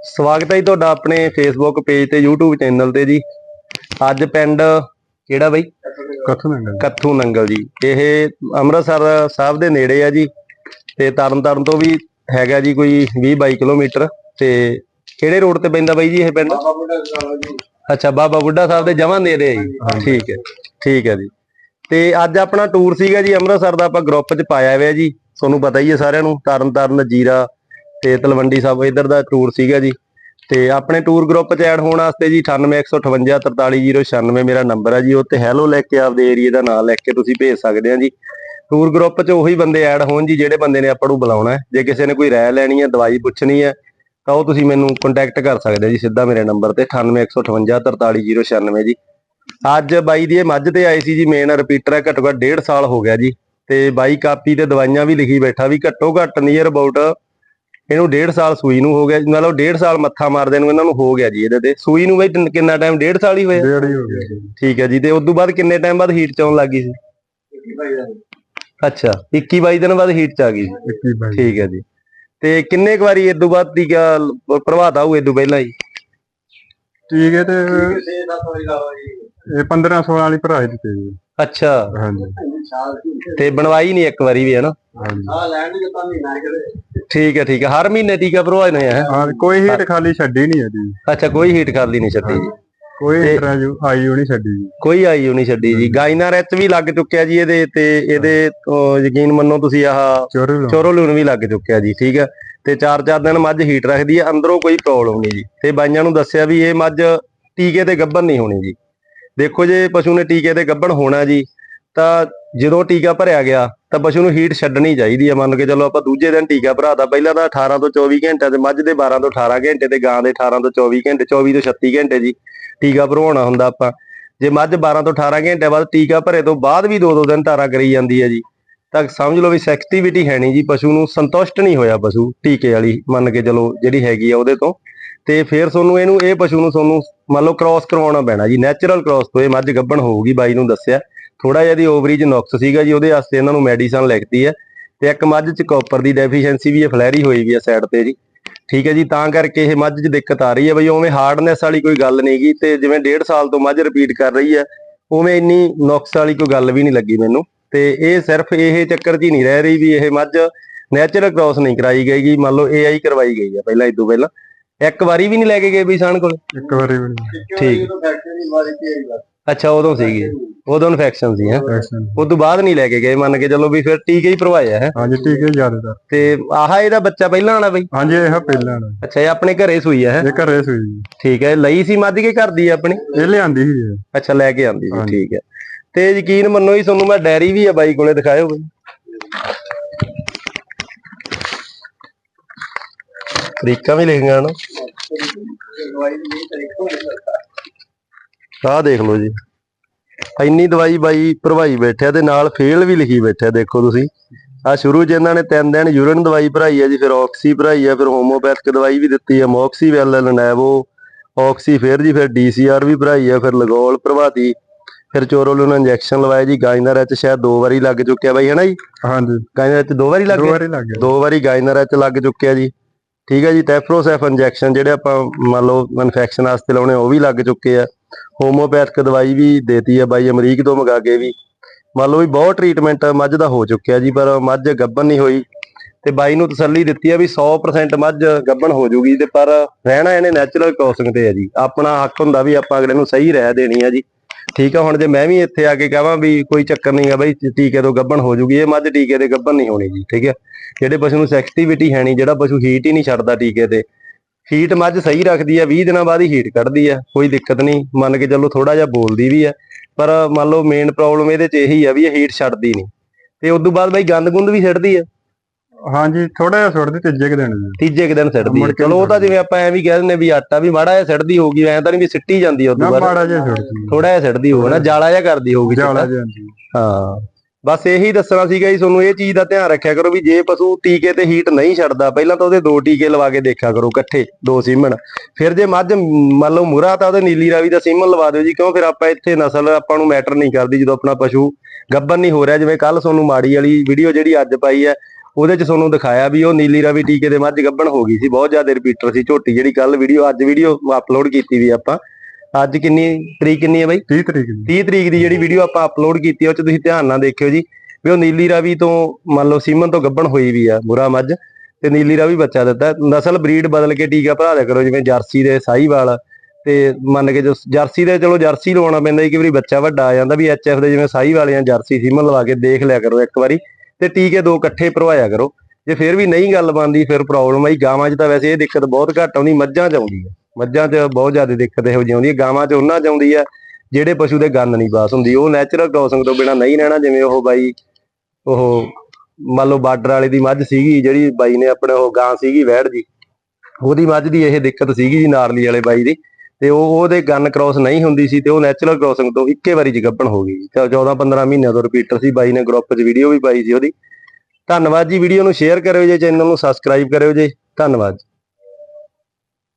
ਸਵਾਗਤ ਹੈ ਜੀ ਤੁਹਾਡਾ ਆਪਣੇ ਫੇਸਬੁੱਕ ਪੇਜ ਤੇ YouTube ਚੈਨਲ ਤੇ ਜੀ। ਅੱਜ ਪਿੰਡ ਕਿਹੜਾ ਬਈ? ਨੰਗਲ। ਕੱਥੂ ਨੰਗਲ ਜੀ। ਇਹ ਅੰਮ੍ਰਿਤਸਰ ਸਾਹਿਬ ਦੇ ਨੇੜੇ ਆ ਜੀ ਤੇ ਤਰਨਤਾਰਨ ਤੋਂ ਵੀ ਹੈਗਾ ਜੀ ਕੋਈ 20 22 ਕਿਲੋਮੀਟਰ ਤੇ ਕਿਹੜੇ ਰੋਡ ਤੇ ਪੈਂਦਾ ਬਾਈ ਜੀ ਇਹ ਪਿੰਡ? ਅੱਛਾ ਬਾਬਾ ਬੁੱਢਾ ਸਾਹਿਬ ਦੇ ਜਮਾਂ ਨੇੜੇ ਆ ਜੀ। ਠੀਕ ਹੈ ਠੀਕ ਹੈ ਜੀ। ਤੇ ਅੱਜ ਆਪਣਾ ਟੂਰ ਸੀਗਾ ਜੀ ਅੰਮ੍ਰਿਤਸਰ ਦਾ ਆਪਾਂ ਗਰੁੱਪ 'ਚ ਪਾਇਆ ਹੋਇਆ ਜੀ। ਤੁਹਾਨੂੰ ਪਤਾ ਹੀ ਹੈ ਸਾਰਿਆਂ ਨੂੰ ਤਰਨਤਾਰਨ ਜੀਰਾ ਤੇ ਤਲਵੰਡੀ ਸਾਹਿਬ ਇਧਰ ਦਾ ਟੂਰ ਸੀਗਾ ਜੀ। ਤੇ ਆਪਣੇ ਟੂਰ ਗਰੁੱਪ 'ਚ ਐਡ ਹੋਣ ਵਾਸਤੇ ਜੀ 9815843096 ਮੇਰਾ ਨੰਬਰ ਹੈ ਜੀ। ਉਹ ਤੇ ਹੈਲੋ ਲਿਖ ਕੇ ਆਪਦੇ ਏਰੀਆ ਦਾ ਨਾਮ ਲਿਖ ਕੇ ਤੁਸੀਂ ਭੇਜ ਸਕਦੇ ਆ ਜੀ। ਟੂਰ ਗਰੁੱਪ 'ਚ ਉਹੀ ਬੰਦੇ ਐਡ ਹੋਣ ਜੀ, ਜਿਹੜੇ ਬੰਦੇ ਨੇ ਆਪਾਂ ਨੂੰ ਬੁਲਾਉਣਾ ਹੈ। ਜੇ ਕਿਸੇ ਨੇ ਕੋਈ ਰਾਏ ਲੈਣੀ ਹੈ, ਦਵਾਈ ਪੁੱਛਣੀ ਹੈ, ਤਾਂ ਉਹ ਤੁਸੀਂ ਮੈਨੂੰ ਕੰਟੈਕਟ ਕਰ ਸਕਦੇ ਹੋ ਜੀ ਸਿੱਧਾ ਮੇਰੇ ਨੰਬਰ ਤੇ 9815843096 ਜੀ। ਅੱਜ ਬਾਈ ਦੀ ਇਹ ਮੱਝ ਤੇ ਆਈ ਸੀ ਜੀ ਮੇਨ ਰਿਪੀਟਰ ਹੈ, ਘੱਟੋ ਘੱਟ 1.5 ਸਾਲ ਹੋ ਗਿਆ ਜੀ। ਤੇ ਬਾਈ ਕਾਪੀ ਤੇ ਦਵਾਈਆਂ ਵੀ ਲਿਖੀ ਬੈਠਾ ਵੀ ਘੱਟੋ ਘੱਟ ਨੀਅਰ ਅਬਾਊਟ ਇਹਨੂੰ 1.5 ਸਾਲ ਸੂਈ ਨੂੰ ਹੋ ਗਿਆ ਮਤਲਬ 1.5 ਸਾਲ ਮੱਥਾ ਮਾਰਦੇ ਨੂੰ ਇਹਨਾਂ ਨੂੰ ਹੋ ਗਿਆ ਜੀ ਇਹਦੇ ਤੇ। ਸੂਈ ਨੂੰ ਬਈ ਕਿੰਨਾ ਟਾਈਮ 1.5 ਸਾਲ ਹੀ ਹੋਇਆ? ਡੇਢ ਹੀ ਹੋ ਗਿਆ ਜੀ। ਠੀਕ ਹੈ ਜੀ ਤੇ ਉਸ ਤੋਂ ਬਾਅਦ ਕਿੰਨੇ ਟਾਈਮ ਬਾਅਦ ਹੀਟ ਚ ਆਉਣ ਲੱਗੀ ਸੀ? ਅੱਛਾ 21 22 ਦਿਨ ਬਾਅਦ ਹੀਟ ਚ ਆ ਗਈ ਸੀ। 21 ਠੀਕ ਹੈ ਜੀ। ਤੇ ਕਿੰਨੇ ਕੁ ਵਾਰੀ ਇਸ ਤੋਂ ਬਾਅਦ ਲ- ਪ੍ਰਭਾਤ ਆਊ ਇਸ ਤੋਂ ਪਹਿਲਾਂ ਹੀ? ਠੀਕ ਹੈ ਤੇ ਇਹ 15 16 ਵਾਲੀ ਭਰਾ ਦਿੱਤੇ ਜੀ। ਅੱਛਾ। ਹਾਂਜੀ। ਤੇ ਬਣਵਾਈ ਨਹੀਂ ਇੱਕ ਵਾਰੀ ਵੀ ਹੈ ਨਾ? ਹਾਂਜੀ। ਠੀਕ ਹੈ ਠੀਕ ਹੈ। ਹਰ ਮਹੀਨੇ ਟੀਕਾ ਭਰਵਾਏ ਨੇ ਹੈ ਕੋਈ ਹੀਟ ਖਾਲੀ ਛੱਡੀ ਨਹੀਂ ਇਹਦੀ ਅੱਛਾ ਕੋਈ ਹੀਟ ਖਾਲੀ ਨਹੀਂ ਛੱਡੀ ਜੀ। ਕੋਈ ਤੇ- ਇੰਟਰਵਿਊ ਆਈ ਹੋਣੀ ਛੱਡੀ ਜੀ। ਕੋਈ ਆਈ ਨਹੀਂ ਛੱਡੀ ਜੀ। ਗਾਇਨਾ ਰਿਚ ਵੀ ਲੱਗ ਚੁੱਕਿਆ ਜੀ ਇਹਦੇ ਤੇ ਇਹਦੇ ਯਕੀਨ ਮੰਨੋ ਤੁਸੀਂ ਆਹ ਚੋਰੀ ਲੋ ਚੋਰੋਲੂਨ ਵੀ ਲੱਗ ਚੁੱਕਿਆ ਜੀ ਠੀਕ ਹੈ। ਤੇ 4-4 ਦਿਨ ਮੱਝ ਹੀਟ ਰੱਖਦੀ ਹੈ ਅੰਦਰੋਂ ਕੋਈ ਪ੍ਰੋਬਲਮ ਨਹੀਂ ਜੀ। ਤੇ ਬਾਈਆਂ ਨੂੰ ਦੱਸਿਆ ਵੀ ਇਹ ਮੱਝ ਟੀਕੇ ਤੇ ਗੱਭਣ ਨਹੀਂ ਹੋਣੀ ਜੀ। ਦੇਖੋ ਜੇ ਪਸ਼ੂ ਨੇ ਟੀਕੇ ਤੇ ਗੱਭਣ ਹੋਣਾ ਜੀ ਤਾਂ ਜਦੋਂ ਟੀਕਾ ਭਰਿਆ ਗਿਆ, ਤਾਂ ਪਸ਼ੂ ਨੂੰ ਹੀਟ ਛੱਡਣੀ ਚਾਹੀਦੀ ਹੈ। ਮੰਨ ਕੇ ਚਲੋ ਆਪਾਂ ਦੂਜੇ ਦਿਨ ਟੀਕਾ ਭਰਾਤਾ ਪਹਿਲਾਂ ਤਾਂ 18 ਤੋਂ 24 ਘੰਟੇ ਤੇ, ਮੱਝ ਦੇ 12 ਤੋਂ 18 ਘੰਟੇ ਤੇ, ਗਾਂ ਦੇ 18 ਤੋਂ 24 ਘੰਟੇ 24 ਤੋਂ 36 ਘੰਟੇ ਜੀ ਟੀਕਾ ਭਰਵਾਉਣਾ ਹੁੰਦਾ ਆਪਾਂ। ਜੇ ਮੱਝ 12 ਤੋਂ 18 ਘੰਟੇ ਬਾਅਦ ਟੀਕਾ ਭਰੇ ਤੋਂ ਬਾਅਦ ਵੀ ਦੋ ਦੋ ਦਿਨ ਧਾਰਾ ਕਰੀ ਜਾਂਦੀ ਹੈ ਜੀ, ਤਾਂ ਸਮਝ ਲਓ ਵੀ ਸੈਕਟੀਵਿਟੀ ਹੈ ਨਹੀਂ ਜੀ, ਪਸ਼ੂ ਨੂੰ ਸੰਤੁਸ਼ਟ ਨਹੀਂ ਹੋਇਆ ਪਸ਼ੂ ਟੀਕੇ ਵਾਲੀ, ਮੰਨ ਕੇ ਚਲੋ ਜਿਹੜੀ ਹੈਗੀ ਆ ਉਹਦੇ ਤੋਂ। ਤੇ ਫਿਰ ਤੁਹਾਨੂੰ ਇਹਨੂੰ, ਇਹ ਪਸ਼ੂ ਨੂੰ ਤੁਹਾਨੂੰ ਮੰਨ ਲਓ ਕ੍ਰਾਸ ਕਰਵਾਉਣਾ ਪੈਣਾ ਜੀ ਨੈਚੁਰਲ ਕ੍ਰਾਸ ਤੋਂ ਇਹ ਮੱਝ ਗੱਭਣ ਹੋਊਗੀ, ਬਾਈ ਨੂੰ ਦੱਸਿਆ। ਥੋੜਾ ਜਿਹਾ ਦੀ ਓਵਰੀ 'ਚ ਨੁਕਸ ਸੀਗਾ ਜੀ ਉਹਦੇ ਵਾਸਤੇ ਇਹਨਾਂ ਨੂੰ ਮੈਡੀਸਨ ਲਿਖਤੀ ਹੈ ਤੇ ਇੱਕ ਮੱਝ 'ਚ ਕਾਪਰ ਦੀ ਡੈਫੀਸ਼ੀਐਂਸੀ ਵੀ ਇਹ ਫਲੈਰੀ ਹੋਈ ਵੀ ਹੈ ਸਾਈਡ ਤੇ ਜੀ। ਠੀਕ ਹੈ ਜੀ ਤਾਂ ਕਰਕੇ ਇਹ ਮੱਝ 'ਚ ਦਿੱਕਤ ਆ ਰਹੀ ਹੈ ਬਈ ਉਵੇਂ ਹਾਰਡਨੈਸ ਵਾਲੀ ਕੋਈ ਗੱਲ ਨਹੀਂਗੀ ਤੇ ਜਿਵੇਂ 1.5 ਸਾਲ ਤੋਂ ਮੱਝ ਰਿਪੀਟ ਕਰ ਰਹੀ ਹੈ ਉਵੇਂ ਇੰਨੀ ਨੁਕਸ ਵਾਲੀ ਕੋਈ ਗੱਲ ਵੀ ਨਹੀਂ ਲੱਗੀ ਮੈਨੂੰ। ਤੇ ਇਹ ਸਿਰਫ ਇਹ ਚੱਕਰ 'ਚ ਹੀ ਨਹੀਂ ਰਹਿ ਰਹੀ ਵੀ ਇਹ ਮੱਝ ਨੈਚੁਰਲ ਕ੍ਰਾਸ ਨਹੀਂ ਕਰਾਈ ਗਈਗੀ ਮੰਨ ਲਓ ਏਆਈ ਕਰਵਾਈ ਗਈ ਹੈ ਪਹਿਲਾਂ ਇਦੋਂ ਪਹਿਲਾਂ। ਇੱਕ ਵਾਰੀ ਵੀ ਨਹੀਂ ਲੈ ਕੇ ਗਏ ਵੀ ਸਾਨ ਕੋਲ? ਇੱਕ ਵਾਰੀ ਵੀ ਨਹੀਂ। ਠੀਕ। ਅੱਛਾ ਉਦੋਂ ਸੀਗੀ। ਉਦੋਂ ਇਨਫੈਕਸ਼ਨ ਸੀ ਹੈ। ਐਕਸ਼ਨ ਉਸ ਤੋਂ ਬਾਅਦ ਨਹੀਂ ਲੈ ਕੇ ਗਏ ਮੰਨ ਕੇ ਚੱਲੋ ਵੀ ਫਿਰ ਟੀਕੇ ਹੀ ਭਰਵਾਇਆ ਹੈ। ਹਾਂਜੀ ਹੈ ਜ਼ਿਆਦਾਤਰ। ਤੇ ਆਹ ਇਹਦਾ ਬੱਚਾ ਪਹਿਲਾਂ ਆਣਾ ਬਈ? ਹਾਂਜੀ ਇਹ ਪਹਿਲਾਂ ਵਾਲਾ। ਅੱਛਾ ਇਹ ਆਪਣੇ ਘਰੇ ਸੂਈ ਹੈ। ਇਹ ਘਰੇ ਸੂਈ ਜੀ ਠੀਕ ਹੈ ਲਈ ਸੀ ਮੱਝ ਕੇ ਘਰ ਦੀ ਆਪਣੀ? ਇਹ ਲਿਆਂਦੀ ਸੀ ਇਹ। ਅੱਛਾ ਲੈ ਕੇ ਆਂਦੀ ਸੀ ਹਾਂਜੀ। ਠੀਕ ਹੈ। ਤੇ ਯਕੀਨ ਮੰਨੋ ਹੀ ਤੁਹਾਨੂੰ ਮੈਂ ਡੈਰੀ ਵੀ ਆ ਬਾਈ ਕੋਲੇ ਦਿਖਾਇਓ ਬਈ। ਤਰੀਕਾ ਵੀ ਲਿਖੀਆਂ ਨਾ ਆਹ ਦੇਖ ਲਓ ਜੀ। ਇੰਨੀ ਦਵਾਈ ਬਾਈ ਭਰਵਾਈ ਬੈਠਿਆ ਤੇ ਨਾਲ ਫੇਲ ਵੀ ਲਿਖੀ ਬੈਠਿਆ ਦੇਖੋ ਤੁਸੀਂ। ਆ ਸ਼ੁਰੂ 'ਚ ਇਹਨਾਂ ਨੇ ਤਿੰਨ ਦਿਨ ਯੂਰਿਨ ਦਵਾਈ ਭਰਾਈ ਹੈ ਜੀ ਫਿਰ ਆਕਸੀ ਭਰਾਈ ਹੈ ਫਿਰ ਹੋਮੋਪੈਥਿਕ ਦਵਾਈ ਵੀ ਦਿੱਤੀ ਹੈ ਮੋਕਸੀ ਵੈਲ ਲਨੈਵੋ ਆਕਸੀ ਫਿਰ ਜੀ ਫਿਰ ਡੀਸੀਆਰ ਵੀ ਭਰਾਈ ਹੈ ਫਿਰ ਲਗੋਲ ਭਰਵਾਤੀ ਫਿਰ ਚੋਰੋਲੋਨ ਇੰਜੈਕਸ਼ਨ ਲਵਾਇਆ ਜੀ ਗਾਇਨਰ ਐਚ ਸ਼ਾਇਦ ਦੋ ਵਾਰੀ ਲੱਗ ਚੁੱਕਿਆ ਬਾਈ ਹਨਾ ਜੀ? ਹਾਂਜੀ। ਗਾਇਨਰ ਐਚ ਦੋ ਵਾਰੀ ਲੱਗ ਦੋ ਗਿਆ? ਵਾਰੀ ਲੱਗ ਗਿਆ। ਦੋ ਵਾਰੀ ਗਾਇਨਰ ਐਚ ਲੱਗ ਚੁੱਕਿਆ ਜੀ। ਠੀਕ ਹੈ ਜੀ ਟੈਫਰੋਸੈਫ ਇੰਜੈਕਸ਼ਨ ਜਿਹੜੇ ਆਪਾਂ ਮੰਨ ਲਓ ਇਨਫੈਕਸ਼ਨ ਵਾਸਤੇ ਲਾਉਣੇ ਉਹ ਵੀ ਲੱਗ ਚੁੱਕੇ ਆ। ਹੋਮੋਪੈਥਿਕ ਦਵਾਈ ਵੀ ਦੇਤੀ ਆ ਬਾਈ, ਅਮਰੀਕ ਤੋਂ ਮੰਗਾ ਕੇ ਵੀ। ਮੰਨ ਲਓ ਵੀ ਬਹੁਤ ਟ੍ਰੀਟਮੈਂਟ ਮੱਝ ਦਾ ਹੋ ਚੁੱਕਿਆ ਜੀ, ਪਰ ਮੱਝ ਗੱਭਣ ਨਹੀਂ ਹੋਈ। ਤੇ ਬਾਈ ਨੂੰ ਤਸੱਲੀ ਦਿੱਤੀ ਆ ਵੀ 100% ਮੱਝ ਗੱਭਣ ਹੋ ਜੂਗੀ, ਤੇ ਪਰ ਰਹਿਣਾ ਇਹਨੇ ਨੈਚੁਰਲ ਕ੍ਰੋਸਿੰਗ ਤੇ ਆ ਜੀ। ਆਪਣਾ ਹੱਕ ਹੁੰਦਾ ਵੀ ਆਪਾਂ ਅਗਲੇ ਨੂੰ ਸਹੀ ਰਹਿ ਦੇਣੀ ਆ ਜੀ। ਠੀਕ ਆ, ਹੁਣ ਜੇ ਮੈਂ ਵੀ ਇੱਥੇ ਆ ਕੇ ਕਹਾਂ ਵੀ ਕੋਈ ਚੱਕਰ ਨਹੀਂ ਆ ਬਈ ਟੀਕੇ ਤੋਂ ਗੱਭਣ ਹੋ ਜੂਗੀ, ਇਹ ਮੱਝ ਟੀਕੇ ਦੇ ਗੱਭਣ ਨਹੀਂ ਹੋਣੀ ਜੀ, ਠੀਕ ਹੈ ਜਿਹੜੇ ਪਸ਼ੂ ਨੂੰ ਸੈਕਟੀਵਿਟੀ ਹੈ ਨਹੀਂ, ਜਿਹੜਾ ਪਸ਼ੂ ਹੀਟ ਹੀ ਨਹੀਂ ਛੱਡਦਾ ਟੀਕੇ ਤੇ ਹੀਟ ਮੱਝ ਸਹੀ ਰੱਖਦੀ ਆ 20 ਦਿਨਾਂ ਬਾਅਦ ਹੀ ਹੀਟ ਕੱਢਦੀ ਆ ਕੋਈ ਦਿੱਕਤ ਨਹੀਂ ਮੰਨ ਕੇ ਚੱਲੋ ਥੋੜਾ ਜਿਹਾ ਬੋਲਦੀ ਵੀ ਆ ਪਰ ਮੰਨ ਲਓ ਮੇਨ ਪ੍ਰੋਬਲਮ ਇਹਦੇ ਚ ਇਹੀ ਆ ਵੀ ਇਹ ਹੀਟ ਛੱਡਦੀ ਨਹੀਂ। ਤੇ ਉਸ ਤੋਂ ਬਾਅਦ ਬਈ ਗੰਦ ਗੁੰਦ ਵੀ ਛੱਡਦੀ ਆ? ਹਾਂਜੀ ਥੋੜਾ ਜਿਹਾ ਸੁੱਟਦੀ ਤੀਜੇ ਕੁ ਦਿਨ ਤੀਜੇ ਕੁ ਦਿਨ ਛੱਡਦੀ ਚਲੋ ਉਹ ਤਾਂ ਜਿਵੇਂ ਆਪਾਂ ਐਂ ਵੀ ਕਹਿ ਦਿੰਦੇ ਵੀ ਆਟਾ ਵੀ ਮਾੜਾ ਜਿਹਾ ਛੱਡਦੀ ਹੋਊਗੀ ਐਂ ਤਾਂ ਨਹੀਂ ਵੀ ਸਿੱਟੀ ਜਾਂਦੀ ਉਸ ਨਾ ਤੋਂ ਬਾਅਦ। ਮਾੜਾ ਜਿਹਾ ਸੁੱਟਦੀ। ਥੋੜਾ ਜਿਹਾ ਛੱਡਦੀ ਹੋਊ ਨਾ ਜਾਲਾ ਜਿਹਾ ਕਰਦੀ ਹੋਊਗੀ ਹਾਂ। ਬਸ ਇਹੀ ਦੱਸਣਾ ਸੀਗਾ ਜੀ, ਤੁਹਾਨੂੰ ਇਹ ਚੀਜ਼ ਦਾ ਧਿਆਨ ਰੱਖਿਆ ਕਰੋ ਵੀ ਜੇ ਪਸ਼ੂ ਟੀਕੇ ਤੇ ਹੀਟ ਨਹੀਂ ਛੱਡਦਾ, ਪਹਿਲਾਂ ਤਾਂ ਉਹਦੇ ਦੋ ਟੀਕੇ ਲਵਾ ਕੇ ਦੇਖਿਆ ਕਰੋ ਇਕੱਠੇ, ਦੋ ਸੀਮਨ ਫਿਰ ਜੇ ਮੱਝ ਮੰਨ ਲਓ ਮੁਰਾ ਤਾਂ ਉਹਦੇ ਨੀਲੀ ਰਾਵੀ ਦਾ ਸੀਮਨ ਲਵਾ ਦਿਓ ਜੀ, ਕਿਉਂ? ਫਿਰ ਆਪਾਂ ਇੱਥੇ ਨਸਲ, ਆਪਾਂ ਨੂੰ ਮੈਟਰ ਨਹੀਂ ਕਰਦੀ ਜਦੋਂ ਆਪਣਾ ਪਸ਼ੂ ਗੱਭਣ ਨਹੀਂ ਹੋ ਰਿਹਾ, ਜਿਵੇਂ ਕੱਲ ਤੁਹਾਨੂੰ ਮਾੜੀ ਵਾਲੀ ਵੀਡੀਓ ਜਿਹੜੀ ਅੱਜ ਪਾਈ ਹੈ, ਉਹਦੇ ਚ ਤੁਹਾਨੂੰ ਦਿਖਾਇਆ ਵੀ ਉਹ ਨੀਲੀ ਰਾਵੀ ਟੀਕੇ ਦੇ ਮੱਝ ਗੱਬਣ ਹੋ ਗਈ ਸੀ, ਬਹੁਤ ਜ਼ਿਆਦਾ ਰਿਪੀਟਰ ਸੀ ਝੋਟੀ ਜਿਹੜੀ ਕੱਲ ਵੀਡੀਓ ਅੱਜ ਵੀਡੀਓ ਅਪਲੋਡ ਕੀਤੀ ਵੀ ਆਪਾਂ। ਅੱਜ ਕਿੰਨੀ ਤਰੀਕ ਕਿੰਨੀ ਹੈ ਬਾਈ? 30 ਤਰੀਕ ਨੂੰ 30 ਤਰੀਕ ਦੀ ਜਿਹੜੀ ਵੀਡੀਓ ਆਪਾਂ ਅਪਲੋਡ ਕੀਤੀ ਆ ਉਹ ਚ ਤੁਸੀਂ ਧਿਆਨ ਨਾਲ ਦੇਖਿਓ ਜੀ ਵੀ ਉਹ ਨੀਲੀ ਰਾਵੀ ਤੋਂ ਮੰਨ ਲਓ ਸੀਮਨ ਤੋਂ ਗੱਭਣ ਹੋਈ ਵੀ ਆ ਬੁਰਾ ਮੱਝ ਤੇ ਨੀਲੀ ਰਾਵੀ ਬੱਚਾ ਦਿੱਤਾ। ਨਸਲ ਬਰੀਡ ਬਦਲ ਕੇ ਟੀਕਾ ਭਰਾ ਦਿਆ ਕਰੋ ਜਿਵੇਂ ਜਰਸੀ ਦੇ ਸਾਹੀਵਾਲ ਤੇ ਮੰਨ ਕੇ ਜੋ ਜਰਸੀ ਦੇ ਚਲੋ ਜਰਸੀ ਲਵਾਉਣਾ ਪੈਂਦਾ ਜੀ ਕਿ ਵਾਰੀ ਬੱਚਾ ਵੱਡਾ ਆ ਜਾਂਦਾ ਵੀ ਐਚਐਫ ਦੇ ਜਿਵੇਂ ਸਾਹੀਵਾਲ ਜਾਂ ਜਰਸੀ ਸੀਮਨ ਲਵਾ ਕੇ ਦੇਖ ਲਿਆ ਕਰੋ ਇੱਕ ਵਾਰੀ ਤੇ ਟੀਕੇ ਦੋ ਇਕੱਠੇ ਭਰਵਾਇਆ ਕਰੋ। ਜੇ ਫਿਰ ਵੀ ਨਹੀਂ ਗੱਲ ਬਣਦੀ ਫਿਰ ਪ੍ਰੋਬਲਮ ਆਈ ਗਾਵਾਂ 'ਚ ਤਾਂ ਵੈਸੇ ਇਹ ਦਿੱਕਤ ਬਹੁਤ ਘੱਟ ਆਉਂਦੀ ਮੱਝਾਂ 'ਚ ਆਉਂਦੀ ਹੈ ਮੱਝਾਂ 'ਚ ਬਹੁਤ ਜ਼ਿਆਦਾ ਦਿੱਕਤ ਇਹੋ ਜਿਹੀ ਆਉਂਦੀ ਹੈ, ਗਾਵਾਂ 'ਚ ਉਹਨਾਂ 'ਚ ਆਉਂਦੀ ਹੈ, ਜਿਹੜੇ ਪਸ਼ੂ ਦੇ ਗੰਨ ਨਹੀਂ ਬਾਸ ਹੁੰਦੀ, ਉਹ ਨੈਚੁਰਲ ਕ੍ਰੋਸਿੰਗ ਤੋਂ ਬਿਨਾ ਨਹੀਂ ਰਹਿਣਾ, ਜਿਵੇਂ ਉਹ ਬਾਈ, ਉਹ ਮੰਨ ਲਓ ਬਾਰਡਰ ਵਾਲੇ ਦੀ ਮੱਝ ਸੀਗੀ, ਜਿਹੜੀ ਬਾਈ ਨੇ ਆਪਣੇ ਉਹ ਗਾਂ ਸੀਗੀ ਵਹਿੜ ਜੀ, ਉਹਦੀ ਮੱਝ ਦੀ ਇਹ ਦਿੱਕਤ ਸੀਗੀ ਜੀ ਨਾਰਲੀ ਵਾਲੇ ਬਾਈ ਦੀ, ਤੇ ਉਹ ਉਹਦੇ ਗੰਨ ਕ੍ਰੋਸ ਨਹੀਂ ਹੁੰਦੀ ਸੀ, ਤੇ ਉਹ ਨੈਚੁਰਲ ਕ੍ਰੋਸਿੰਗ ਤੋਂ ਇੱਕੇ ਵਾਰੀ ਚ ਹੋ ਗਈ ਜੀ। 14 15 ਮਹੀਨਿਆਂ ਤੋਂ ਰਿਪੀਟਰ ਸੀ, ਬਾਈ ਨੇ ਗਰੁੱਪ 'ਚ ਵੀਡੀਓ ਵੀ ਪਾਈ ਸੀ ਉਹਦੀ। ਧੰਨਵਾਦ ਜੀ ਵੀਡੀਓ ਨੂੰ ਸ਼ੇਅਰ ਕਰਿਓ ਜੇ ਚੈਨਲ ਨੂੰ ਸਬਸਕ੍ਰਾਈਬ ਕਰਿਓ ਜੀ। ਧੰਨਵਾਦ